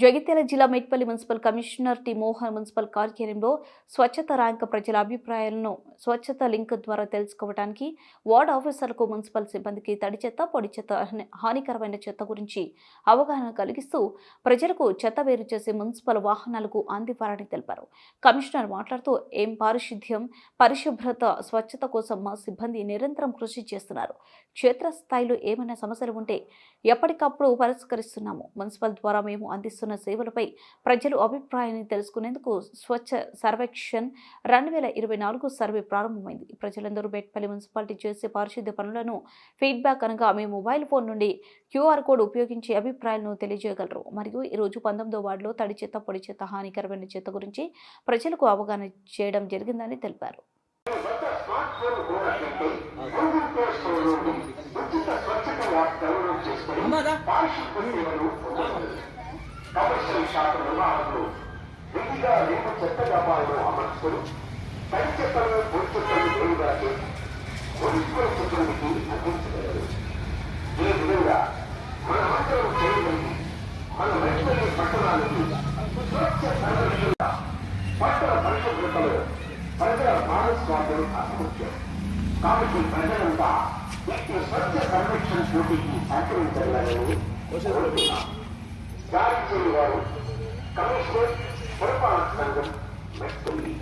జగిత్యాల జిల్లా Metpalli municipal commissioner T Mohan municipal కార్యాలయంలో స్వచ్ఛత ర్యాంక్ ప్రజల అభిప్రాయాలను స్వచ్ఛత లింక్ ద్వారా తెలుసుకోవడానికి వార్డ్ ఆఫీసర్లకు మున్సిపల్ సిబ్బందికి తడి చెత్త పొడి చెత్త హానికరమైన చెత్త గురించి అవగాహన కలిగిస్తూ ప్రజలకు చెత్త వేరు చేసే మున్సిపల్ వాహనాలకు అందివ్వాలని తెలిపారు. కమిషనర్ మాట్లాడుతూ ఏం పారిశుద్ధ్యం పరిశుభ్రత స్వచ్ఛత కోసం మా సిబ్బంది నిరంతరం కృషి చేస్తున్నారు. క్షేత్రస్థాయిలో ఏమైనా సమస్యలు ఉంటే ఎప్పటికప్పుడు పరిష్కరిస్తున్నాము. మున్సిపల్ ద్వారా మేము అందిస్తున్నాం సేవలపై ప్రజలు అభిప్రాయాన్ని తెలుసుకునేందుకు స్వచ్ఛ సర్వేక్షన్ రెండు వేల ఇరవై నాలుగు సర్వే ప్రారంభమైంది. ప్రజలందరూ బెట్పల్లి మున్సిపాలిటీ చేసే పారిశుద్ధ్య పనులను ఫీడ్బ్యాక్ అనగా మీ మొబైల్ ఫోన్ నుండి క్యూఆర్ కోడ్ ఉపయోగించి అభిప్రాయాలను తెలియజేయగలరు. మరియు ఈరోజు పంతొమ్మిదో వార్డులో తడి చెత్త పొడి చెత్త హానికరమైన చెత్త గురించి ప్రజలకు అవగాహన చేయడం జరిగిందని తెలిపారు. అమ్మదా కమర్షియల్ శాఖ నిర్వహణలో విధిగా రేపు చెత్త డబ్బాలను అమర్చుకొని తడి చెత్తలను పొడి చెత్తలను వేరుగా చేసి మున్సిపల్ సిబ్బందికి అందించగలరు ఈ విధంగా మన ఆందోళన చేయగలిగి మన వెంటనే పట్టణానికి స్వచ్ఛ సంరక్షణ పట్టణ పరిశుభ్రతలో ప్రజల భాగస్వామ్యం అసముఖ్యం కాబట్టి ప్రజలంతా ఈ స్వచ్ఛ సంరక్షణ పోటీకి సహకరించగలరని కోరుతున్నాం. ஜாரி செய்வார்கள் கமிஷனர் பொறுப்பாளர் சங்கம் மற்றும்